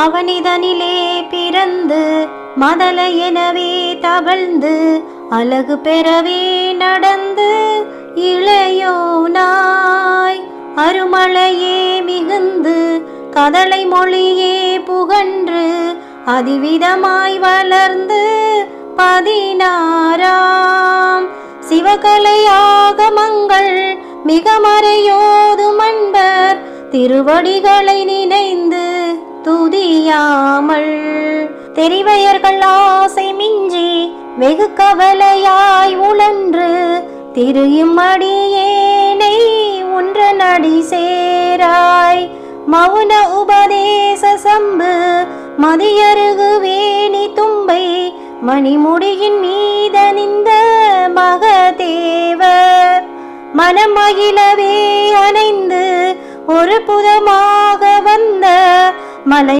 அவனிதனிலே பிறந்து மதல எனவே தவழ்ந்து அழகு பெறவே நடந்து இளையோனாய். அருமழையே மிகுந்து கதலை மொழியே புகன்று அதிவிதமாய் வளர்ந்து பதினாறாம். சிவகலை ஆகமங்கள் மிக மறையோதும் அன்பர் திருவடிகளை நினைந்து துதியாமல் தெரிவையர்கள் ஆசை மிஞ்சி வெகு கவலையாய் உழன்று திரு இம்மடியேனை உன்ற நடி சேராய். மௌன உபதேச சம்பு மதியருகு வேணி தும்பை மணிமுடியின் மீதனிந்த மகதேவர். மனமகிழவே அணைந்து ஒரு புதமாக வந்த Malay